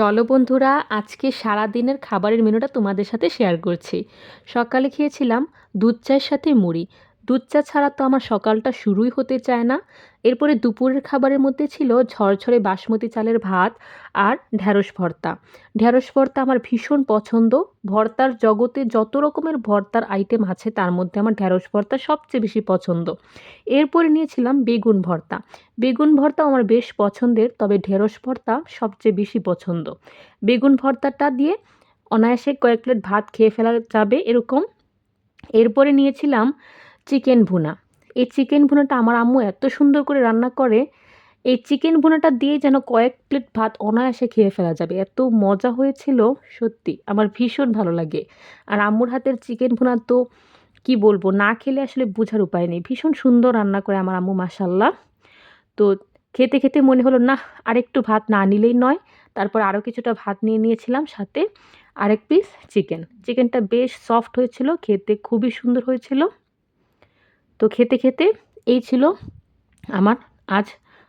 চলো বন্ধুরা, আজকে সারা দিনের খাবারের মেনুটা তোমাদের সাথে শেয়ার করছি। সকালে খেয়েছিলাম দুধ চায়ের সাথে মুড়ি দুধ চা ছাড়া তো আমার সকালটা শুরুই হতে চায় না। এরপরে দুপুরের খাবারের মধ্যে ছিল ঝরঝরে বাসমতি চালের ভাত আর ঢ্যাঁড়স ভর্তা। ঢ্যাঁড়স ভর্তা আমার ভীষণ পছন্দ। ভর্তার জগতে যত রকমের ভর্তার আইটেম আছে, তার মধ্যে আমার ঢ্যাঁড়স ভর্তা সবচেয়ে বেশি পছন্দ। এরপরে নিয়েছিলাম বেগুন ভর্তা। বেগুন ভর্তা আমার বেশ পছন্দের, তবে ঢেঁড়স ভর্তা সবচেয়ে বেশি পছন্দ। বেগুন ভর্তাটা দিয়ে অনায়াসে কয়েক প্লেট ভাত খেয়ে ফেলা যাবে এরকম। এরপরে নিয়েছিলাম চিকেন ভুনা। এই চিকেন ভুনাটা আমার আম্মু এত সুন্দর করে রান্না করে, এই চিকেন ভুনাটা দিয়ে যেন কয়েক প্লেট ভাত অনায়াসে খেয়ে ফেলা যাবে। এত মজা হয়েছিল, সত্যি আমার ভীষণ ভালো লাগে। আর আম্মুর হাতের চিকেন ভুনা তো কি বলব, না খেলে আসলে বোঝার উপায় নেই। ভীষণ সুন্দর রান্না করে আমার আম্মু মাসাল্লাহ তো খেতে খেতে মনে হলো না আরেকটু ভাত না নিলেই নয়। তারপর আরও কিছুটা ভাত নিয়ে নিয়েছিলাম সাথে আরেক পিস চিকেন চিকেনটা বেশ সফট হয়েছিল, খেতে খুবই সুন্দর হয়েছিল। তো খেতে খেতে এই ছিল আমার আজ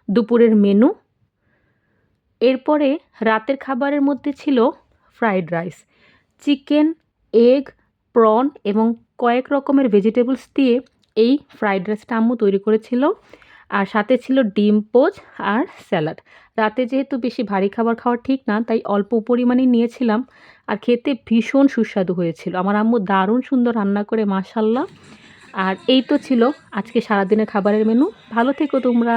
দুপুরের মেনু এরপরে রাতের খাবারের মধ্যে ছিল fried rice chicken egg prawn এবং কয়েক রকমের ভেজিটেবলস দিয়ে এই ফ্রাইড রাইসটা আম্মু তৈরি করেছিল। আর সাথে ছিল ডিম পোচ আর স্যালাড। রাতে যেহেতু বেশি ভারী খাবার খাওয়া ঠিক না, তাই অল্প পরিমাণেই নিয়েছিলাম। আর খেতে ভীষণ সুস্বাদু হয়েছিল। আমার আম্মু দারুণ সুন্দর রান্না করে মাশাল্লাহ আর এই তো ছিল আজকে সারাদিনের খাবারের মেনু ভালো থেকো তোমরা।